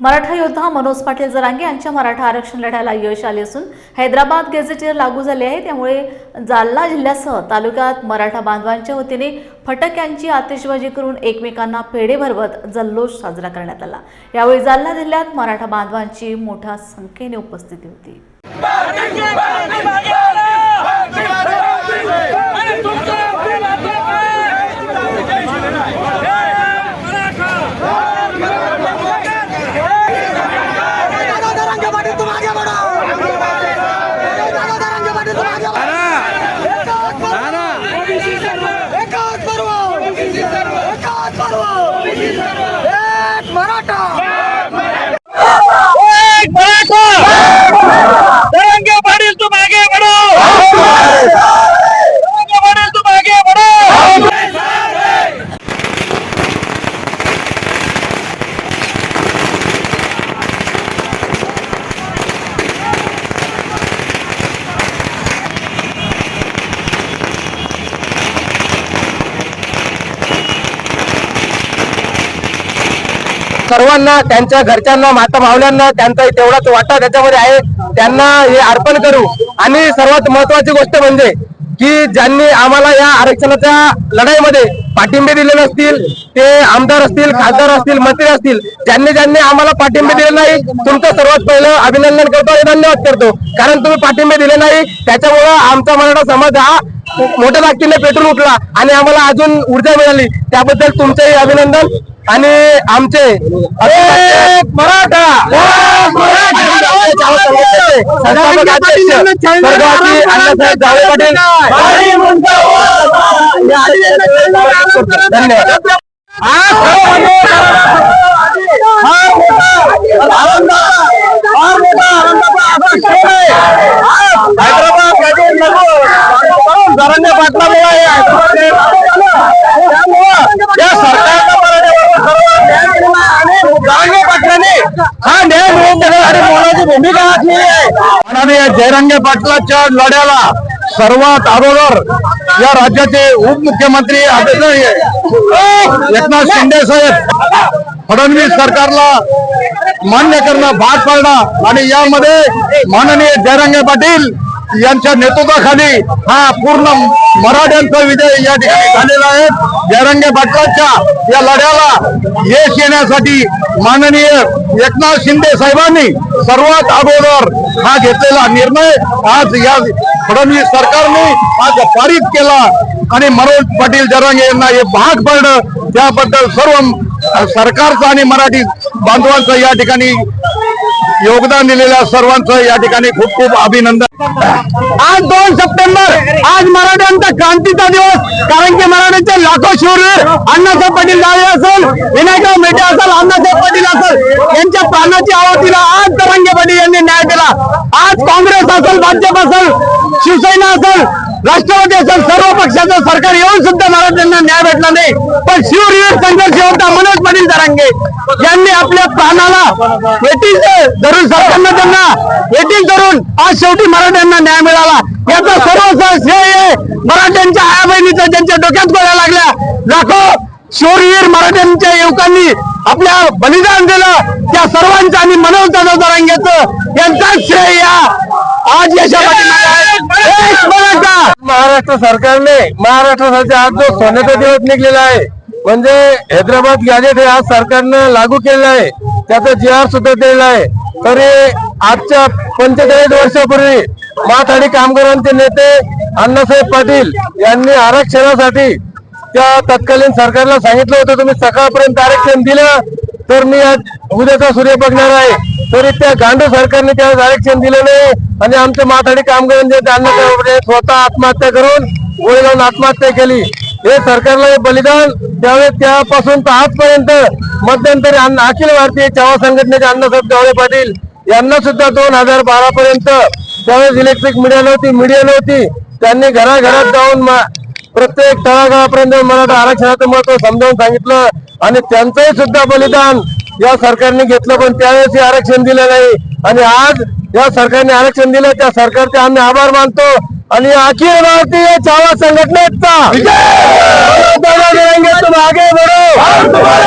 मराठा योद्धा मनोज पाटील जरांगे यांच्या मराठा आरक्षण लढ्याला यश आले असून हैदराबाद गेझेटियर लागू झाले आहे. त्यामुळे जालना जिल्ह्यासह तालुक्यात मराठा बांधवांच्या वतीने फटाक्यांची आतिषबाजी करून एकमेकांना पेढे भरवत जल्लोष साजरा करण्यात आला. यावेळी जालना जिल्ह्यात मराठा बांधवांची मोठ्या संख्येने उपस्थिती होती. போராட்டம் सर्वांना त्यांच्या घरच्यांना माता मावल्यांना त्यांचा तेवढाच वाटा त्याच्यामध्ये आहे. त्यांना हे अर्पण करू. आणि सर्वात महत्वाची गोष्ट म्हणजे की ज्यांनी आम्हाला या आरक्षणाच्या लढाईमध्ये पाठिंबे दिलेले असतील ते आमदार असतील खासदार असतील मंत्री असतील ज्यांनी ज्यांनी आम्हाला पाठिंबे दिले नाही तुमचं सर्वात पहिलं अभिनंदन करतो आणि धन्यवाद करतो. कारण तुम्ही पाठिंबे दिले नाही त्याच्यामुळं आमचा मराठा समाज हा मोठ्या ताकदीने पेटून उठला आणि आम्हाला अजून ऊर्जा मिळाली. त्याबद्दल तुमचंही अभिनंदन. आणि आमचे मराठा धन्यवाद आज हा मोठा आनंद हा मोठा आनंदाचा क्षण आहे. आज हैदराबाद गाडी जरंगे पाटलामुळे हे हैदराबाद हे त्यामुळं या सरकारनं मराठ्याबरोबर सर्व न्याय दिलेला आहे आणि हा न्याय मिळवून देण्यासाठी मोलाची भूमिका घातलेली आहे. माननीय जयरंगे पाटलाच्या लढ्याला सर्वात अगोदर या राज्याचे उपमुख्यमंत्री आदरणीय एकनाथ शिंदे साहेब फडणवीस सरकारला मान्य करणं भाग पाडणं आणि यामध्ये माननीय जयरंगे पाटील यांच्या नेतृत्वाखाली हा पूर्ण मराठ्यांचा विजय या ठिकाणी झालेला आहे. जयरंगे पाटलांच्या या लढ्याला यश येण्यासाठी माननीय एकनाथ शिंदे साहेबांनी सर्वात अगोदर हा घेतलेला निर्णय. आज या फडणवीस सरकारने आज पारित केला आणि मनोज पाटील जरांगे यांना हे भाग पडलं. त्याबद्दल सर्व सरकारचं आणि मराठी बांधवांचं या ठिकाणी योगदान दिलेल्या सर्वांचं या ठिकाणी खूप खूप अभिनंदन. आज दोन सप्टेंबर आज मराठ्यांचा क्रांतीचा दिवस कारण की मराठ्यांचे लाखो शूरवीर अण्णासाहेब पाटील जावे असेल विनायकराव मेटे असेल अण्णासाहेब पाटील असेल यांच्या प्राणाची आहुतीला आज तरंगे पाटील यांनी न्याय दिला. आज काँग्रेस असेल भाजप असेल शिवसेना असेल राष्ट्रवादी असेल सर्व पक्षाचं सरकार येऊन सुद्धा मला त्यांना न्याय भेटला नाही. पण शिववीर संघर्ष होता मनोज पाटील जरांगे यांनी आपल्या प्राणाला वेटील धरून सरकारनं त्यांना वेटील धरून आज शेवटी मराठ्यांना न्याय मिळाला. याचा सर्व श्रेय मराठ्यांच्या आया बहिणीचं ज्यांच्या डोक्यात गोळ्या लागल्या दाखव शूरवीर मराठ्यांच्या युवकांनी आपल्या बलिदान दिलं. त्या सर्वांचं आणि मनोज दादा जरांगेचं यांचाच श्रेय आज यशा महाराष्ट्र सरकारने महाराष्ट्रासाठी आज जो सोन्याचा दिवस निघलेला आहे म्हणजे हैदराबाद गॅजेट हे आज सरकारनं लागू केलेलं आहे. त्याचा जी आर सुद्धा दिलेला आहे. तरी आजच्या पंचेचाळीस वर्षापूर्वी माथाडी कामगारांचे नेते अण्णासाहेब पाटील यांनी आरक्षणासाठी त्या तत्कालीन सरकारला सांगितलं होतं तुम्ही सकाळपर्यंत आरक्षण दिलं तर मी आज उद्याचा सूर्य बघणार आहे. तरी त्या गांडू सरकारने त्यावेळेस आरक्षण दिलं नाही आणि आमच्या माथाडी कामगारांचे अण्णासाहेब स्वतः आत्महत्या करून गोळी लावून आत्महत्या केली. हे सरकारला हे बलिदान त्यावेळेस त्यापासून तर आजपर्यंत मध्यंतरी अखिल भारतीय चवा संघटनेचे अण्णासाहेब जावळे पाटील यांना सुद्धा दोन हजार बारा पर्यंत त्यावेळेस इलेक्ट्रिक मीडिया नव्हती मीडिया नव्हती त्यांनी घराघरात जाऊन प्रत्येक तळागाळापर्यंत मराठा आरक्षणाचं महत्त्व समजावून सांगितलं आणि त्यांचंही सुद्धा बलिदान या सरकारने घेतलं पण त्यावेळेस हे आरक्षण दिलं नाही. आणि आज या सरकारने आरक्षण दिलं त्या सरकारचे आम्ही आभार मानतो. आणि अखिल भारतीय चावा संघटनेचा आगे बढो.